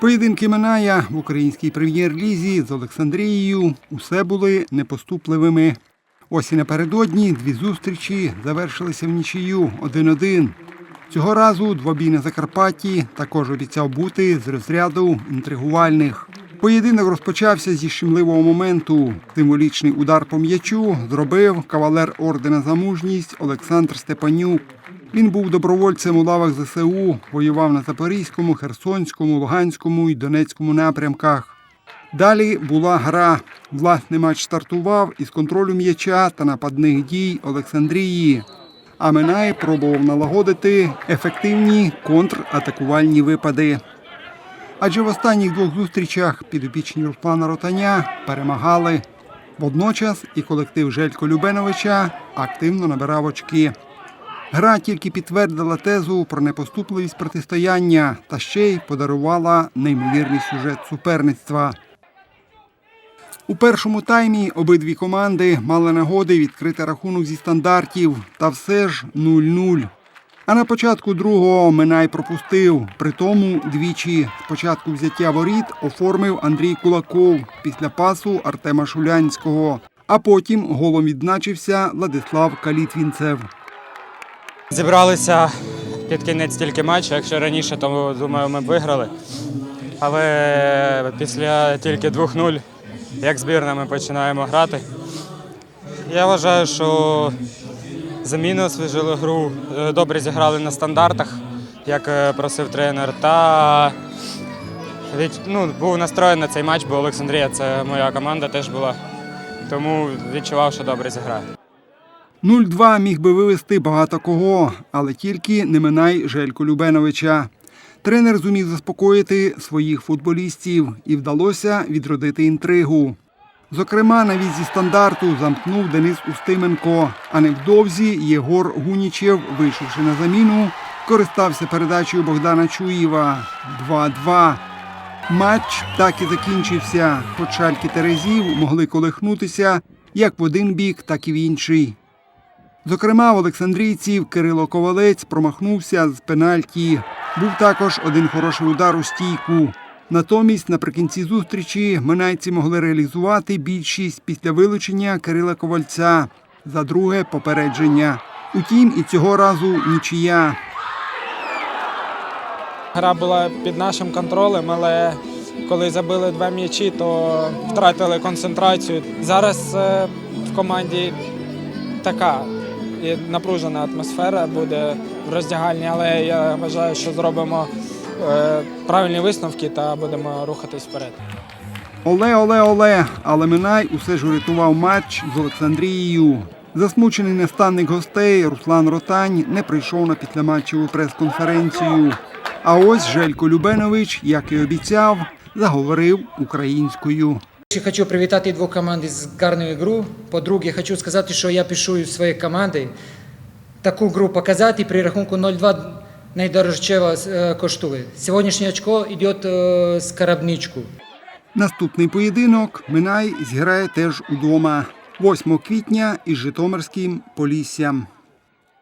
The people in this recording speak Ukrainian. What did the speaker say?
Поєдинки Миная в українській прем'єр-лізі з Олександрією усе були непоступливими. Ось і напередодні дві зустрічі завершилися в нічию 1-1. Цього разу двобій на Закарпатті також обіцяв бути з розряду інтригувальних. Поєдинок розпочався зі щемливого моменту. Символічний удар по м'ячу зробив кавалер ордена за мужність Олександр Степанюк. Він був добровольцем у лавах ЗСУ, воював на Запорізькому, Херсонському, Луганському і Донецькому напрямках. Далі була гра. Власний матч стартував із контролю м'яча та нападних дій Олександрії. А Минай пробував налагодити ефективні контратакувальні випади. Адже в останніх двох зустрічах підопічні Руслана Ротаня перемагали. Водночас і колектив Желько Любеновича активно набирав очки. Гра тільки підтвердила тезу про непоступливість протистояння та ще й подарувала неймовірний сюжет суперництва. У першому таймі обидві команди мали нагоди відкрити рахунок зі стандартів, та все ж 0-0. А на початку другого Минай пропустив. При тому двічі спочатку взяття воріт оформив Андрій Кулаков після пасу Артема Шулянського. А потім голом відзначився Владислав Калітвінцев. Зібралися під кінець тільки матчу. Якщо раніше, то думаю, ми б виграли. Але після тільки 2-0, як збірна, ми починаємо грати. Я вважаю, що заміни освіжили гру, е, добре зіграли на стандартах, як е, просив тренер. Та від, ну, був настроєний на цей матч, бо Олександрія це моя команда теж була. Тому відчував, що добре зіграє. 0-2 міг би вивести багато кого, але тільки не минай Желько Любеновича. Тренер зумів заспокоїти своїх футболістів і вдалося відродити інтригу. Зокрема, навіть зі стандарту замкнув Денис Устименко, а невдовзі Єгор Гунічев, вийшовши на заміну, користався передачею Богдана Чуєва 2-2. Матч так і закінчився, хоч Терезів могли колихнутися як в один бік, так і в інший. Зокрема, в Олександрійців Кирило Ковалець промахнувся з пенальті. Був також один хороший удар у стійку. Натомість, наприкінці зустрічі, минайці могли реалізувати більшість після вилучення Кирила Ковальця за друге попередження. Утім, і цього разу нічия. Гра була під нашим контролем, але коли забили два м'ячі, то втратили концентрацію. Зараз е, в команді така напружена атмосфера буде в роздягальні, але я вважаю, що зробимо е, правильні висновки та будемо рухатись вперед. Оле, оле, оле. Але Минай усе ж урятував матч з Олександрією. Засмучений наставник гостей Руслан Ротань не прийшов на післяматчеву прес-конференцію. А ось Желько Любенович, як і обіцяв, заговорив українською. Хочу привітати двох команд з гарною гру. По-друге, хочу сказати, що я пишу своєї команди таку гру показати при рахунку 0-2 найдорожче е, коштує. Сьогоднішнє очко йде е, з карабничку. Наступний поєдинок Минай зіграє теж удома 8 квітня із Житомирським Поліссям.